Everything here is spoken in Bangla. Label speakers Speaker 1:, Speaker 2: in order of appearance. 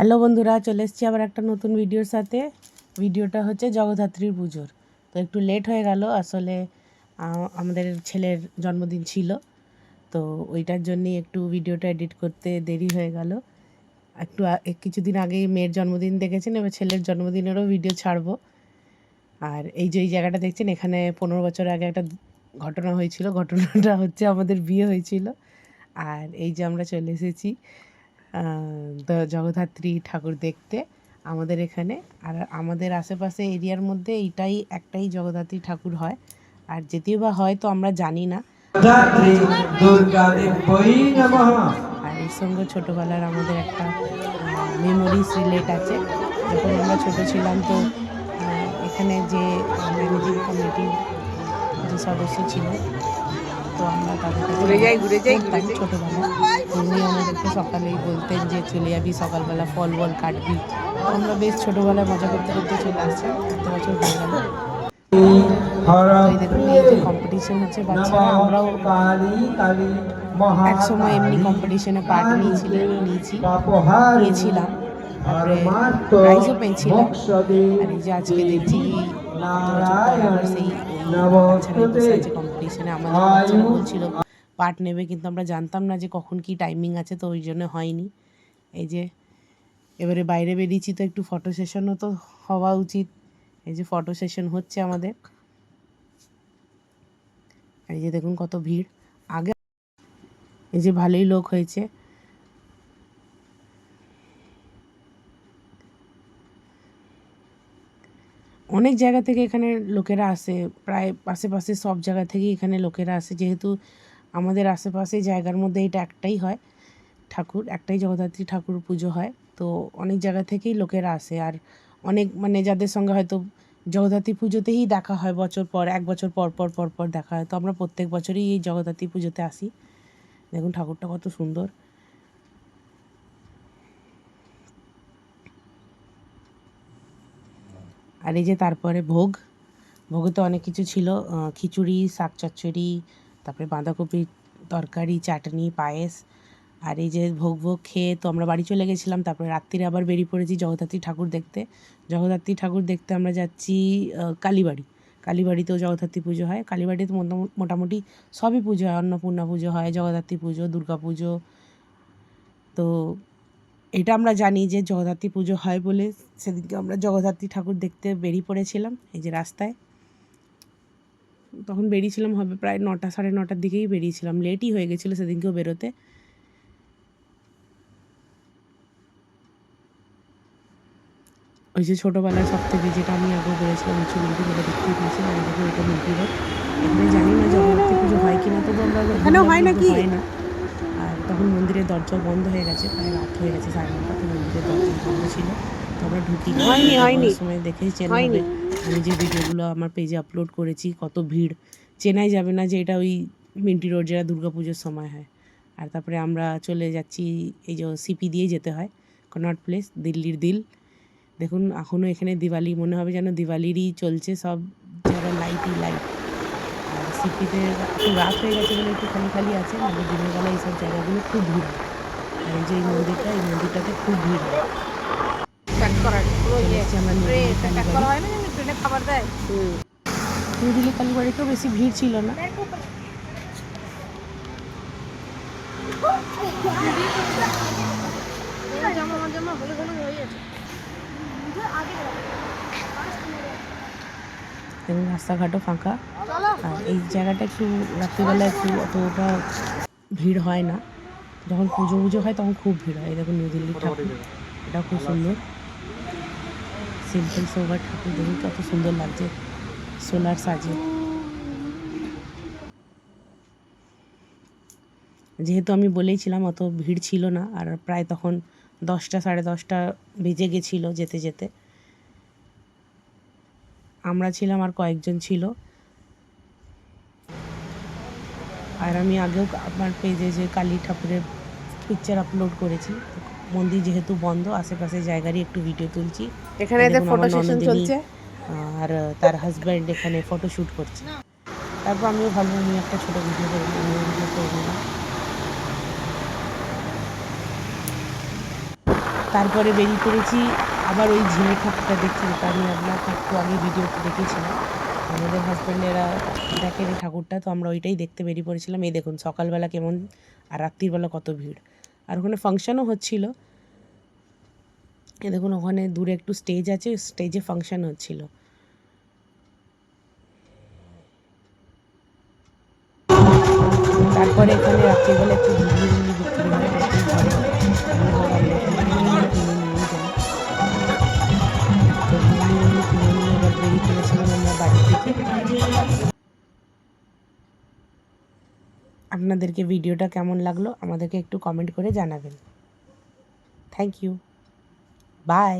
Speaker 1: হ্যালো বন্ধুরা, চলে এসেছি আবার একটা নতুন ভিডিওর সাথে। ভিডিওটা হচ্ছে জগদ্ধাত্রীর পুজোর। তো একটু লেট হয়ে গেল, আসলে আমাদের ছেলের জন্মদিন ছিল। তো ওইটার জন্যই একটু ভিডিওটা এডিট করতে দেরি হয়ে গেল। একটু কিছুদিন আগেই মেয়ের জন্মদিন দেখেছেন, এবার ছেলের জন্মদিনেরও ভিডিও ছাড়বো। আর এই যে, এই জায়গাটা দেখছেন, এখানে পনেরো বছর আগে একটা ঘটনা হয়েছিল। ঘটনাটা হচ্ছে আমাদের বিয়ে হয়েছিল। আর এই যে, আমরা চলে এসেছি। জগদ্ধাত্রী ঠাকুর দেখতে আমাদের এখানে। আর আমাদের আশেপাশে এরিয়ার মধ্যে এইটাই একটাই জগদ্ধাত্রী ঠাকুর হয়। আর যেতেও বা হয় তো আমরা জানি না। আর এর সঙ্গে ছোটোবেলার আমাদের একটা মেমোরিজ রিলেট আছে। যখন আমরা ছোট ছিলাম তো এখানে যে ম্যানেজিং কমিটির যে সদস্য ছিল তো আমরা তাদের
Speaker 2: ঘুরে যাই, ঘুরে যাই,
Speaker 1: ছোটোবেলা উনি আমাদেরকে সকালেই বলতেন যে চলে যাবি সকালবেলা ফল বল কাটবি। আমরা বেশ ছোটোবেলায় মজা করতে করতে চলে আসছি এত বছর হয়ে গেল।
Speaker 3: হর
Speaker 1: তো এই দেখুন এই যে কম্পিটিশন হচ্ছে বাচ্চারা। আমরাও
Speaker 3: কালী কালী
Speaker 1: এক সময় এমনি কম্পিটিশনে পার্ট নিয়েছিলাম নিয়েছি নিয়েছিলাম। প্রাইজও পেয়েছিলাম আর এই যে আজকে দেখছি সেই কম্পিটিশনে আমাদের বাচ্চারা বলছিল পার্ট নেবে কিন্তু আমরা জানতাম না যে কখন কি টাইমিং আছে তো ওই জন্য হয়নি। এই যে এবারে বাইরে বেরিয়েছি তো একটু ফটো সেশনও তো হওয়া উচিত। এই যে ফটো সেশন হচ্ছে আমাদের। আর এই যে দেখুন কত ভিড়। আগে এই যে ভালোই লোক হয়েছে। অনেক জায়গা থেকে এখানে লোকেরা আসে, প্রায় আশেপাশে সব জায়গা থেকেই এখানে লোকেরা আসে। যেহেতু আমাদের আশেপাশে জায়গার মধ্যে এটা একটাই হয়, ঠাকুর, একটাই জগদ্ধাত্রী ঠাকুর পুজো হয়, তো অনেক জায়গা থেকেই লোকেরা আসে। আর অনেক মানে যাদের সঙ্গে হয়তো জগদ্ধাত্রী পুজোতেই দেখা হয়, বছর পর, এক বছর পর পর পর পর দেখা হয়, তো আমরা প্রত্যেক বছরই এই জগদ্ধাত্রী পুজোতে আসি। দেখুন ঠাকুরটা কত সুন্দর। আর এই যে তারপরে ভোগ, ভোগে তো অনেক কিছু ছিল খিচুড়ি, শাক চচ্চড়ি, তারপরে বাঁধাকপির তরকারি, চাটনি, পায়েস, আর এই যে ভোগ ভোগ খেয়ে তো আমরা বাড়ি চলে গেছিলাম, তারপরে রাত্রিরে আবার বেরিয়ে পড়েছি জগদ্ধাত্রী ঠাকুর দেখতে। জগদ্ধাত্রী ঠাকুর দেখতে আমরা যাচ্ছি কালীবাড়ি। কালীবাড়িতেও জগদ্ধাত্রী পুজো হয়। কালীবাড়িতে মোটামু- মোটামুটি সবই পুজো হয়। অন্নপূর্ণা পুজো হয়, জগদ্ধাত্রী পুজো, দুর্গা পুজো। তো এটা আমরা জানি যে জগদ্ধাত্রী পুজো হয় বলে সেদিনকে আমরা জগদ্ধাত্রী ঠাকুর দেখতে বেরিয়ে পড়েছিলাম এই যে রাস্তায়। তখন বেরিয়েছিলাম হবে প্রায় নটা সাড়ে নটার দিকেই বেরিয়েছিলাম। লেটই হয়ে গেছিল সেদিনকেও বেরোতে। ওই যে ছোটোবেলায় সব থেকে যেটা আমি আগে বেরিয়েছিলাম উঁচু মিল্কি যেটা দেখতে পেয়েছিলাম আমি দেখো এটা মিল্কি রোড এখানে জানি না জগদ্ধাত্রী পুজো হয় কিনা তবু আমরা
Speaker 2: হয় নাকি?
Speaker 1: হয় না। তখন মন্দিরের দরজা বন্ধ হয়ে গেছে প্রায় রাত হয়ে গেছে সাড়ে নটা তো মন্দিরের দরজা বন্ধ ছিল। তো আমরা ঢুকি। সময় দেখেই চেনা
Speaker 2: হয়নি।
Speaker 1: হবে আমি যে ভিডিওগুলো আমার পেজে আপলোড করেছি কত ভিড়। চেনাই যাবে না যে এটা ওই মিন্টি রোড যেটা দুর্গা পুজোর সময় হয়। আর তারপরে আমরা চলে যাচ্ছি এই যে সিপি দিয়ে যেতে হয় কনট প্লেস দিল্লির দিল। দেখুন এখনও এখানে দিওয়ালি মনে হবে যেন দিওয়ালিরই চলছে সব জায়গায় লাইটই লাইট সিপিতে এখন রাত হয়ে গেছে বলে একটু খালি খালি আছে মানে দিনের বেলা এইসব জায়গাগুলো খুব ভিড়। হয় আর এই যে এই মন্দিরটা এই মন্দিরটাতে খুব ভিড়। হয়। কালীবাড়িতেও বেশি ভিড় ছিল না।
Speaker 2: জামা জামা হলে হলে হয়ে যাচ্ছে
Speaker 1: এবং রাস্তাঘাটও ফাঁকা। আর এই জায়গাটা একটু রাত্রিবেলা একটু অতটা ভিড় হয় না। যখন পুজো পুজো হয় তখন খুব ভিড় হয়। দেখুন নিউ দিল্লির ঠাকুর। এটা খুব সুন্দর। সিম্পল সোবার ঠাকুর দেখুন কত সুন্দর লাগছে সোলার সাজে। যেহেতু আমি বলেইছিলাম অত ভিড় ছিল না আর প্রায় তখন দশটা সাড়ে দশটা বেজে গেছিল যেতে যেতে। আমরা ছিলাম আর কয়েকজন ছিল। আর আমি আগেও আমার পেজে যে কালী ঠাকুরের পিকচার আপলোড করেছি মন্দির যেহেতু বন্ধ আশেপাশে জায়গারই একটু ভিডিও তুলছি।
Speaker 2: এখানে ফটো সেশন চলছে।
Speaker 1: আর তার হাজব্যান্ড এখানে ফটো শ্যুট করছে। তারপর আমিও ভাবলাম আমি একটা ছোটো ভিডিও করে আমিও ভিডিও করে নিলাম তারপরে বেরিয়ে পড়েছি আবার ওই ঝিলে ঠাকুরটা দেখতে যেতে আমি আপনাকে একটু আগে ভিডিওতে দেখেছিলাম। আমাদের হাজব্যান্ডেরা দেখেন এই ঠাকুরটা, তো আমরা ওইটাই দেখতে বেরিয়ে পড়েছিলাম। এই দেখুন, সকালবেলা কেমন আর রাত্রিবেলা কত ভিড়। আর ওখানে ফাংশনও হচ্ছিল। এ দেখুন, ওখানে দূরে একটু স্টেজ আছে স্টেজে ফাংশান হচ্ছিল। তারপরে এখানে রাত্রিবেলা একটু বিক্রি হয় আপনাদেরকে ভিডিওটা কেমন লাগল আমাদেরকে একটু কমেন্ট করে জানাবেন। Thank you by